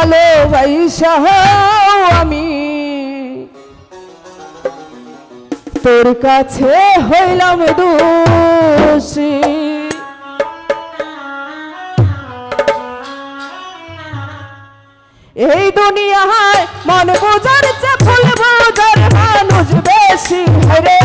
ভালোবাইসা আমি। তোর কাছে হইলাম দোষী। এই দুনিয়ায় মন বোঝার চেয়ে ভুল বোঝার মানুষ বেশি। রে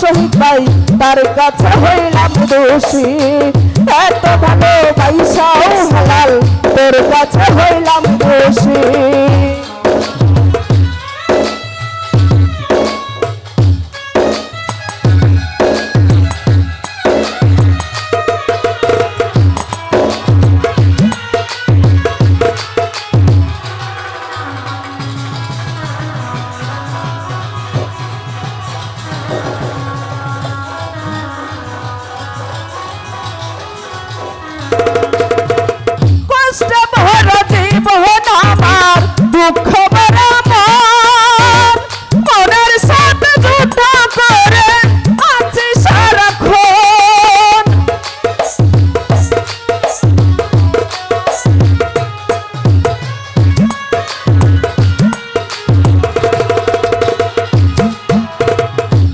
শহীদ ভাই তার কাছে হইলাম দোষী। এত ভালো পয়সাও হালাল তোর কাছে হইলাম দোষী। দুঃখ মনের সাথে যুদ্ধ করে আছি সারাক্ষণ।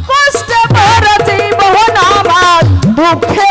কষ্টে ভরা জীবন আমার দুঃখে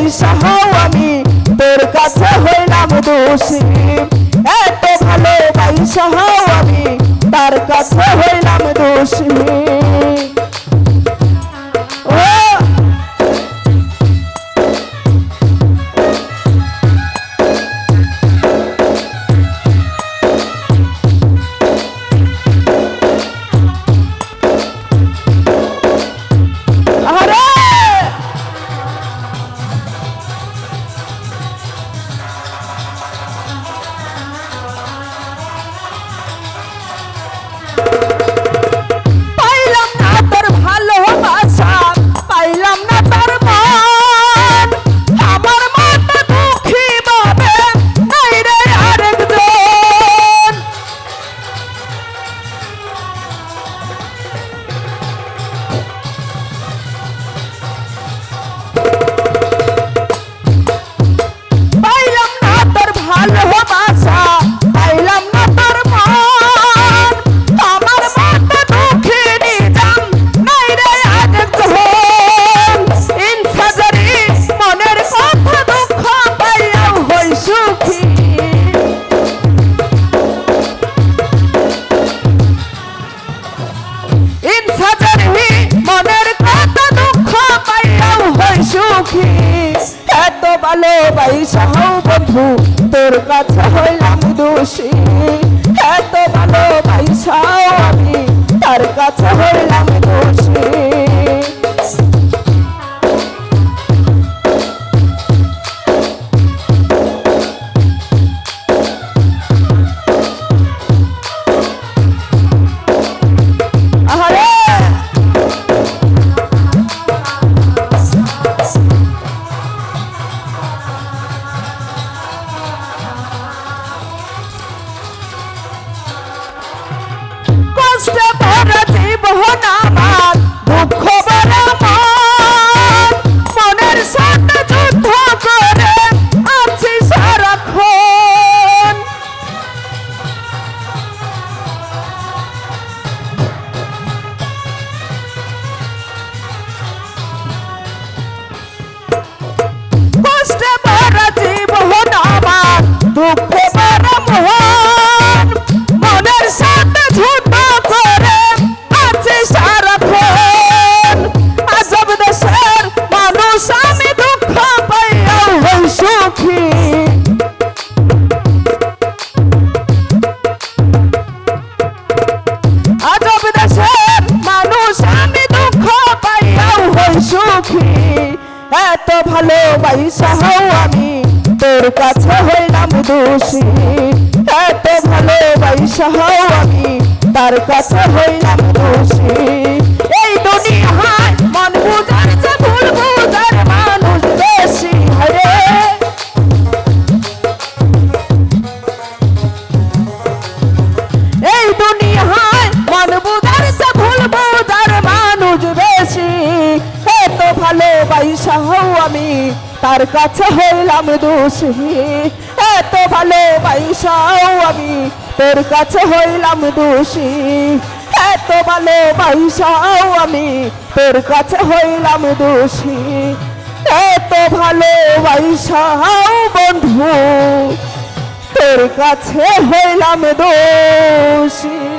পয়সাও আমি তোর কাছে হইলাম দোষী। এত ভালো পয়সাও আমি তার কাছে হইলাম দোষী। ভালোবাসাও বন্ধু তোর কাছে হইলাম দোষী। এত ভালো ভালোবাসাও আমি তার কাছে হইলাম ভালোবাসা হও আমি, তোর কাছে হইলাম দোষী। এত ভালোবাসা হও আমি, তার কাছে হইলাম দোষী। এই দুনিয়ায় মন বুঝার যে ভুল বুঝার মানুষ বেশি হরে এই দুনিয়ায় মন বুঝার ভালোবাসা হও আমি, তার কাছে হইলাম দোষী। এত ভালোবাসা হও আমি, তোর কাছে হইলাম দোষী। এত ভালোবাসা হও আমি, তোর কাছে হইলাম দোষী। এত ভালোবাসা হও বন্ধু, তোর কাছে হইলাম দোষী।